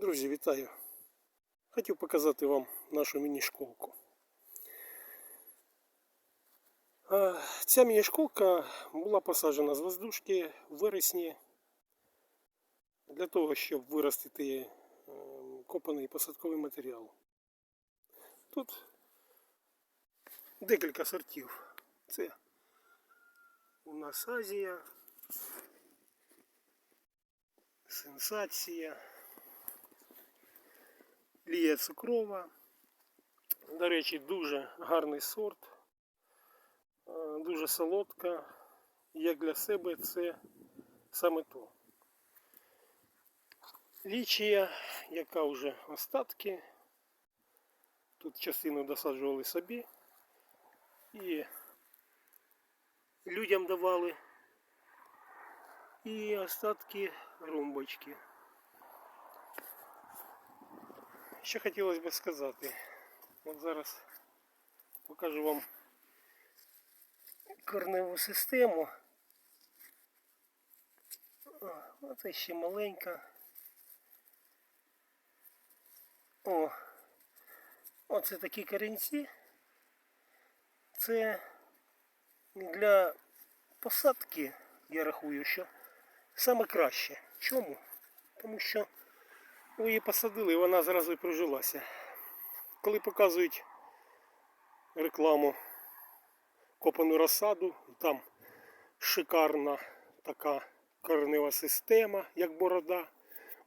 Друзі, вітаю! Хотів показати вам нашу міні-школку. Ця міні-школка була посаджена з воздушки в вересні для того, щоб виростити е, копаний посадковий матеріал. Тут декілька сортів. Це у нас Азія, сенсація. Лія цукрова. До речі, дуже гарний сорт, е, дуже солодка. Як для себе це саме то. Лічія, яка вже остатки. Тут частину досаджували собі і людям давали. І остатки румбочки. Що хотілося б сказати. От зараз покажу вам корневу систему. Оце ще маленька. О, оце такі корінці. Це для посадки, я рахую, що саме краще. Чому? Тому що ви її посадили і вона зразу і прижилася. Коли показують рекламу копану розсаду, там шикарна така коренева система, як борода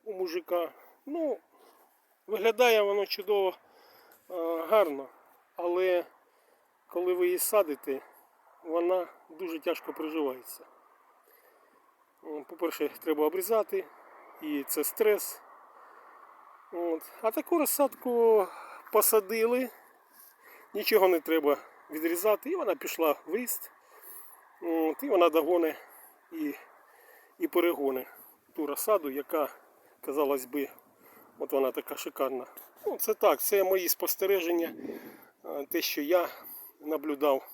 у мужика. Ну, виглядає воно чудово е, гарно, але коли ви її садите, вона дуже тяжко приживається. По-перше, треба обрізати, і це стрес. От. А таку розсадку посадили, нічого не треба відрізати, і вона пішла в ріст. От. І вона догоне і, і перегоне ту розсаду, яка, казалось би, от вона така шикарна. Ну, це так, це мої спостереження, е, те, що я наблюдав,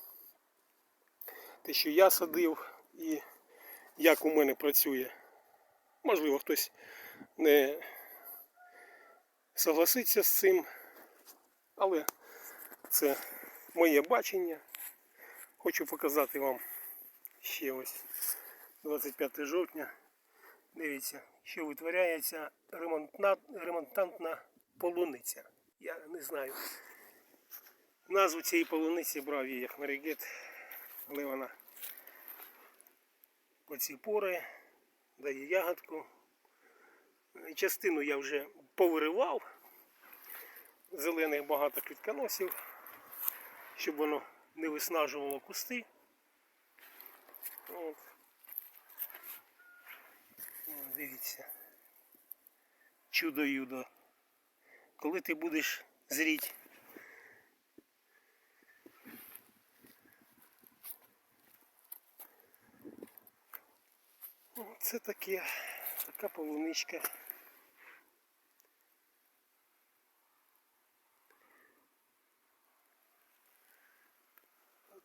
те, що я садив і як у мене працює. Можливо, хтось не согласиться з цим, але це моє бачення. Хочу показати вам ще ось 25 жовтня. Дивіться, що витворяється ремонтна, ремонтантна полуниця. Я не знаю. Назву цієї полуниці брав її як Мерегет, але вона по ці пори дає ягодку. Частину я вже повиривав. Зелених багато квітконосів, щоб воно не виснажувало кусти. От. Дивіться. Чудо-юдо. Коли ти будеш зріть. О, Це таке, така полуничка.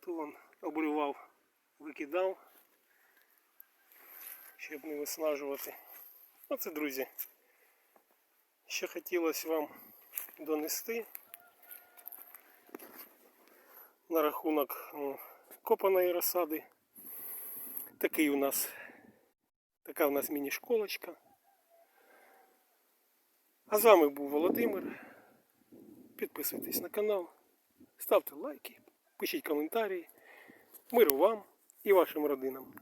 То он обривав, викидав, щоб не виснажувати. Оце, друзі, що хотілося вам донести на рахунок копаної розсади. Такий у нас, така у нас міні-школочка. А з вами був Володимир. Підписуйтесь на канал, ставте лайки. Пишіть коментарі. Миру вам і вашим родинам.